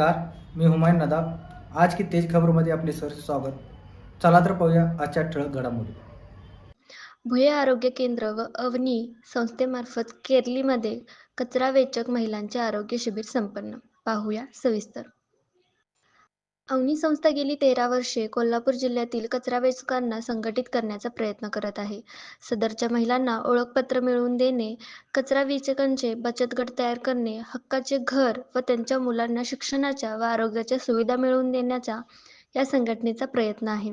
नमस्कार मी हुमायून नदाब. आज की तेज खबरमध्ये आपले सर स्वागत. चला तर पाहूया आजच्या ठळक घडामोडी. भुये आरोग्य केंद्र व अवनी संस्थेमार्फत केरलीमध्ये कचरा वेचक महिलांचे आरोग्य शिबिर संपन्न. पाहूया सविस्तर. अवनी संस्था गेली तेरा वर्षे कोल्हापूर जिल्ह्यातील कचरा वेचकांना संघटित करण्याचा प्रयत्न करत आहे. सदरच्या महिलांना ओळखपत्र मिळवून देणे कचरा वेचकांचे बचत गट तयार करणे हक्काचे घर व त्यांच्या मुलांना शिक्षणाच्या व आरोग्याच्या सुविधा मिळवून देण्याचा या संघटनेचा प्रयत्न आहे.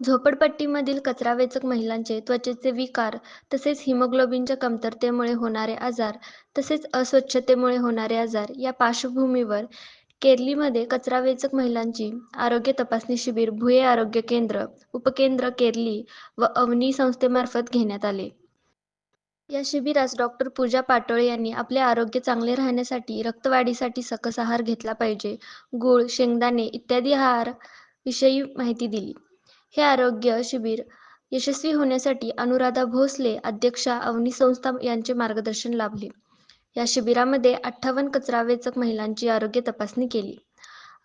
झोपडपट्टीमधील कचरा वेचक महिलांचे त्वचेचे विकार तसेच हिमोग्लोबिनच्या कमतरतेमुळे होणारे आजार तसेच अस्वच्छतेमुळे होणारे आजार या पार्श्वभूमीवर केरलीमध्ये कचरा वेचक महिलांची आरोग्य तपासणी शिबिर भुये आरोग्य केंद्र उपकेंद्र केरली व अवनी संस्थेमार्फत घेण्यात आले. या शिबिरास डॉक्टर पूजा पाटोळे यांनी आपले आरोग्य चांगले राहण्यासाठी रक्तवाढीसाठी सकस आहार घेतला पाहिजे गूळ शेंगदाणे इत्यादी आहार विषयी माहिती दिली. हे आरोग्य शिबिर यशस्वी होण्यासाठी अनुराधा भोसले अध्यक्षा अवनी संस्था यांचे मार्गदर्शन लाभले. या शिबिरामध्ये अठ्ठावन्न कचरावेचक महिलांची आरोग्य तपासणी केली.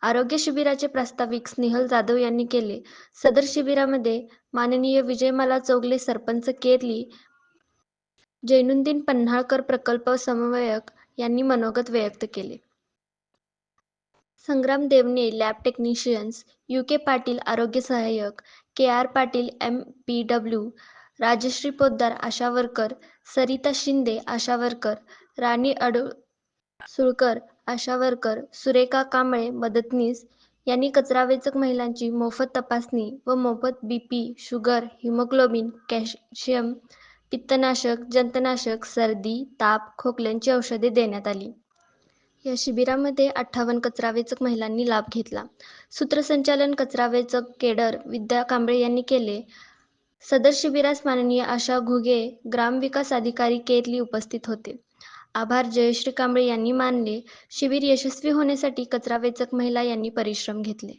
आरोग्य शिबिराचे प्रास्ताविक स्नेहल जाधव यांनी केले. सदर शिबिरामध्ये माननीय विजयमाला चौगले सरपंच केरली जैनुद्दीन पन्हाळकर प्रकल्प समन्वयक यांनी मनोगत व्यक्त केले. Sangram देवने lab technicians U K Patil आरोग्य सहाय्यक K R Patil M P W Rajashree Poddar ASHA worker Sarita Shinde ASHA worker Rani Adu Sulkar ASHA worker Surekha Kamble मदतनीस यांनी कचरावेचक महिलांची मोफत तपासणी व मोफत B P sugar haemoglobin calcium पित्तनाशक जंतनाशक सर्दी ताप खोकल्यांची औषधे देण्यात आली. या शिबिरामध्ये अठ्ठावन्न कचरावेचक महिलांनी लाभ घेतला. सूत्रसंचालन कचरावेचक केडर विद्या कांबळे यांनी केले. सदर शिबिरास माननीय आशा घुगे ग्रामविकास अधिकारी केरली उपस्थित होते. आभार जयश्री कांबळे यांनी मानले. शिबिर यशस्वी होण्यासाठी कचरावेचक महिला यांनी परिश्रम घेतले.